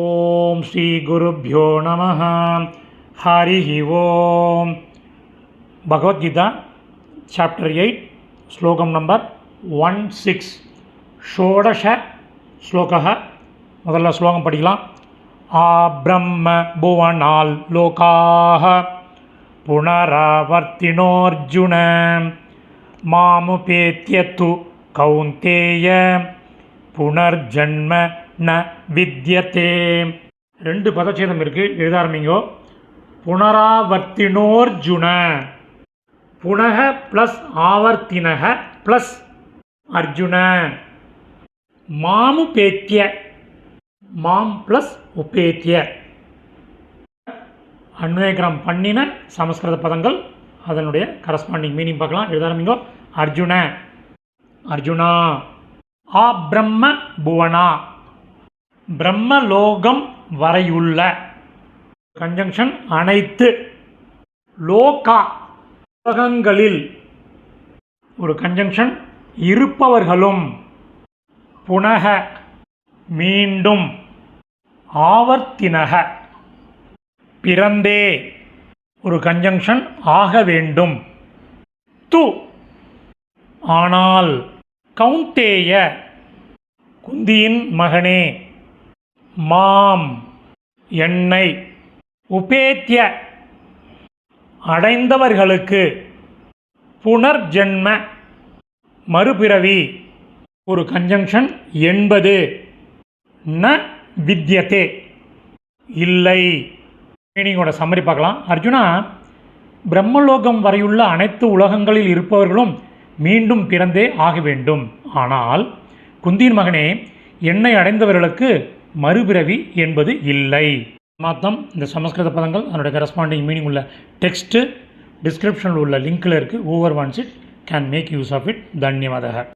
ओम श्री गुरुभ्यो नम। Hari Om. Bhagavad Gita chapter eight श्लोक नंबर वन सिक्स षोडश श्लोक। मोदी श्लोक पढ़ा आ ब्रह्म भुवना लोका। पुनरावर्तिनोर्जुन मामुपेत्यतु कौन्तेय। पुनर्जन्म ந வித்யத்தே ரெண்டு பதச்சேதம் இருக்குது எழுத ஆரம்பிங்கோ புனராவர்த்தினோர்ஜுன. புனக ப்ளஸ் ஆவர்த்தினக ப்ளஸ் அர்ஜுன. மாமுபேத்திய மாம் ப்ளஸ் உபேத்திய. அன்வேகரம் பண்ணின சமஸ்கிருத பதங்கள். அதனுடைய கரஸ்பாண்டிங் மீனிங் பார்க்கலாம். எழுத ஆரம்பிங்கோ அர்ஜுன. அர்ஜுனா. ஆ பிரம்ம புவனா. பிரம்மலோகம் வரையுள்ள கன்ஜங்ஷன் அனைத்து லோகா உலகங்களில் ஒரு கன்ஜங்ஷன் இருப்பவர்களும் புனக மீண்டும் ஆவர்த்தினக பிறந்தே ஒரு கன்ஜங்ஷன் ஆக வேண்டும். து. ஆனால் கவுந்தேய குந்தியின் மகனே மாம் என்னை உபேத்திய அடைந்தவர்களுக்கு புனர்ஜென்ம மறுபிறவி. ஒரு கன்ஜங்ஷன் என்பது ந வித்யதே. இல்லை. மீனிங்கோட சம்மரி பார்க்கலாம். அர்ஜுனா பிரம்மலோகம் வரையுள்ள அனைத்து உலகங்களில் இருப்பவர்களும் மீண்டும் பிறந்தே ஆக வேண்டும். ஆனால் குந்தியின் மகனே என்னை அடைந்தவர்களுக்கு மறுபிறவி என்பது இல்லை. மாத்தம் இந்த சமஸ்கிருத பதங்கள் அதனுடைய கரஸ்பாண்டிங் மீனிங் உள்ள டெக்ஸ்ட்டு டிஸ்கிரிப்ஷனில் உள்ள லிங்க்கில் இருக்குது over once it can make use of it தன்யவாதக.